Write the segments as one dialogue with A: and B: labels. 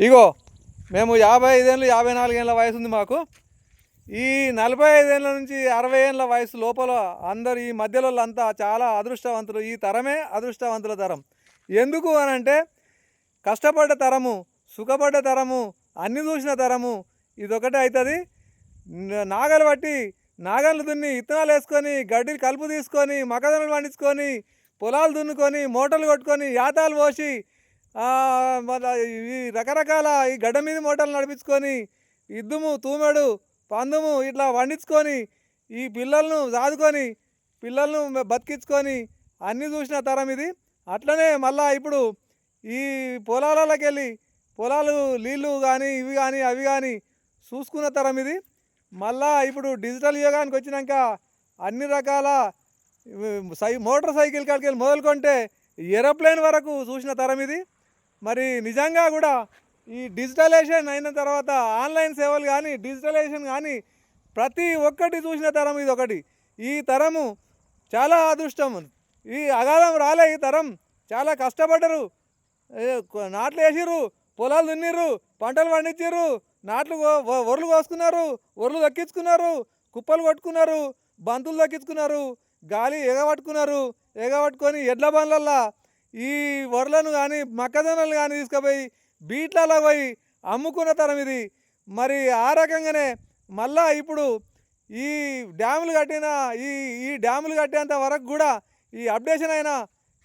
A: ఇగో మేము యాభై ఐదేళ్ళు యాభై నాలుగేళ్ళ వయసు ఉంది మాకు. ఈ నలభై ఐదేళ్ళ నుంచి అరవై ఏళ్ళ వయసు లోపల అందరు ఈ మధ్యలో అంతా చాలా అదృష్టవంతులు. ఈ తరమే అదృష్టవంతుల తరం. ఎందుకు అని అంటే కష్టపడ్డ తరము సుఖపడ్డ తరము అన్ని చూసిన తరము ఇదొకటే అవుతుంది నాగలు పట్టి నాగలు దున్ని ఇత్తనాలు వేసుకొని గడ్డి కలుపు తీసుకొని మొక్కజొన్నలు పండించుకొని పొలాలు దున్నుకొని మోటార్లు కొట్టుకొని యాతాలు పోసి మన ఈ రకరకాల ఈ గడ్డ మీద మోటార్లు నడిపించుకొని ఇద్దుము తూమెడు పందుము ఇట్లా వండించుకొని ఈ పిల్లలను సాదుకొని పిల్లలను బతికించుకొని అన్నీ చూసిన తరం ఇది. అట్లనే మళ్ళా ఇప్పుడు ఈ పొలాలలోకి వెళ్ళి పొలాలు నీళ్ళు కానీ ఇవి కానీ అవి కానీ చూసుకున్న తరం ఇది. మళ్ళా ఇప్పుడు డిజిటల్ యుగానికి వచ్చినాక అన్ని రకాల సై మోటార్ సైకిల్ కాడికి వెళ్ళి మొదలుకొంటే ఏరోప్లేన్ వరకు చూసిన తరం ఇది. మరి నిజంగా కూడా ఈ డిజిటలైజేషన్ అయిన తర్వాత ఆన్లైన్ సేవలు కానీ డిజిటలైజేషన్ కానీ ప్రతి ఒక్కటి చూసిన తరం ఇది ఒకటి. ఈ తరము చాలా అదృష్టం. ఈ అగాధం రాలే ఈ తరం. చాలా కష్టపడ్డరు. నాట్లు వేసిర్రు పొలాలు దున్నిర్రు పంటలు పండించారు నాట్లు కో- కోసుకున్నారు వరులు దక్కించుకున్నారు కుప్పలు కొట్టుకున్నారు బంతులు దక్కించుకున్నారు గాలి ఎగబట్టుకున్నారు ఎగబట్టుకొని ఎడ్ల బండ్లల్లా ఈ వరలను కానీ మొక్కజొన్నలు కానీ తీసుకుపోయి బీట్లలో పోయి అమ్ముకున్న తరం ఇది. మరి ఆ రకంగానే మళ్ళా ఇప్పుడు ఈ డ్యాములు కట్టిన ఈ ఈ డ్యాములు కట్టేంత వరకు కూడా ఈ అప్డేషన్ అయిన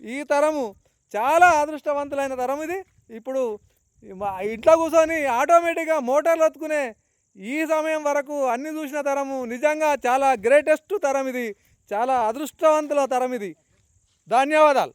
A: ఈ తరము చాలా అదృష్టవంతులైన తరం ఇది. ఇప్పుడు ఇంట్లో కూర్చొని ఆటోమేటిక్గా మోటార్లు ఎత్తుకునే ఈ సమయం వరకు అన్ని చూసిన తరము నిజంగా చాలా గ్రేటెస్ట్ తరం ఇది. చాలా అదృష్టవంతుల తరం ఇది. ధన్యవాదాలు.